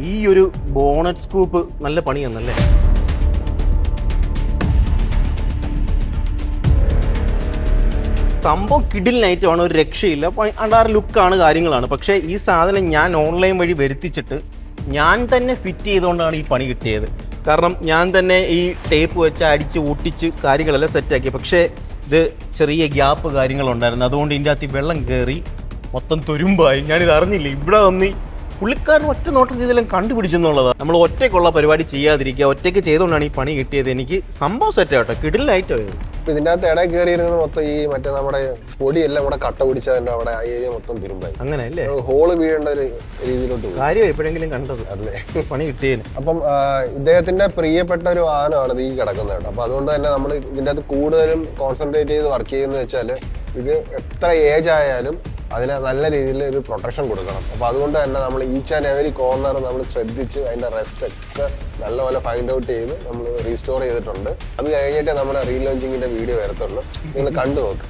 ഈ ഒരു bonnet scoop നല്ല പണിയാന്നല്ലേ? സംഭവം ആണ് ഒരു രക്ഷയില്ല. അണ്ടാറ് ലുക്കാണ് കാര്യങ്ങളാണ്. പക്ഷേ ഈ സാധനം ഞാൻ ഓൺലൈൻ വഴി വരുത്തിച്ചിട്ട് ഞാൻ തന്നെ ഫിറ്റ് ചെയ്തുകൊണ്ടാണ് ഈ പണി കിട്ടിയത്. കാരണം ഞാൻ തന്നെ ഈ ടേപ്പ് വെച്ച് അടിച്ച് ഒട്ടിച്ച് കാര്യങ്ങളെല്ലാം സെറ്റാക്കി പക്ഷേ ഇത് ചെറിയ ഗ്യാപ്പ് കാര്യങ്ങളുണ്ടായിരുന്നു. അതുകൊണ്ട് ഇതിന്റെ അകത്ത് വെള്ളം കയറി മൊത്തം തുരുമ്പായി. ഞാനിത് അറിഞ്ഞില്ല? ഇവിടെ വന്ന് പുള്ളിക്കാരൻ ഒറ്റ നോട്ടത്തിൽ ഇതെല്ലാം കണ്ടുപിടിച്ചെന്നുള്ളതാണ് നമ്മൾ ഒറ്റയ്ക്കുള്ള പരിപാടി ചെയ്യാതിരിക്കുക ഒറ്റയ്ക്ക് ചെയ്തുകൊണ്ടാണ് ഈ പണി കിട്ടിയത്. എനിക്ക് സംഭവം സെറ്റ് ആവട്ടെ കിടിലായിട്ടോ ഇതിന്റെ അകത്ത് ഇടയിൽ കയറിയിരുന്നത് മൊത്തം ഈ മറ്റേ നമ്മുടെ പൊടിയെല്ലാം കൂടെ കട്ട പിടിച്ചതിന്റെ അവിടെ ഏരിയ മൊത്തം തിരുമ്പായി. അങ്ങനെ അല്ലേ ഹോൾ വീഴേണ്ട ഒരു രീതിയിലോട്ട് കാര്യം എപ്പോഴെങ്കിലും കണ്ടത്. അല്ലേ പണി കിട്ടിയത് അപ്പം ഇദ്ദേഹത്തിന്റെ പ്രിയപ്പെട്ട ഒരു വാഹനമാണ് ഈ കിടക്കുന്നത് കേട്ടോ. അപ്പൊ അതുകൊണ്ട് തന്നെ നമ്മൾ ഇതിന്റെ അകത്ത് കൂടുതലും കോൺസെൻട്രേറ്റ് ചെയ്ത് വർക്ക് ചെയ്യുന്നത് വെച്ചാൽ ഇത് എത്ര ഏജ് ആയാലും അതിന് നല്ല രീതിയിൽ ഒരു പ്രൊട്ടക്ഷൻ കൊടുക്കണം. അപ്പോൾ അതുകൊണ്ട് തന്നെ നമ്മൾ ഈച്ച് ആൻഡ് എവരി കോർണർ നമ്മൾ ശ്രദ്ധിച്ച് അതിന്റെ റെസ്റ്റ് ഒക്കെ നല്ലപോലെ ഫൈൻഡ് ഔട്ട് ചെയ്ത് നമ്മൾ റീസ്റ്റോർ ചെയ്തിട്ടുണ്ട്. അത് കഴിഞ്ഞിട്ട് നമ്മുടെ റീലോഞ്ചിങ്ങിന്റെ വീഡിയോ വരത്തുള്ളൂ. നിങ്ങൾ കണ്ടു നോക്ക്.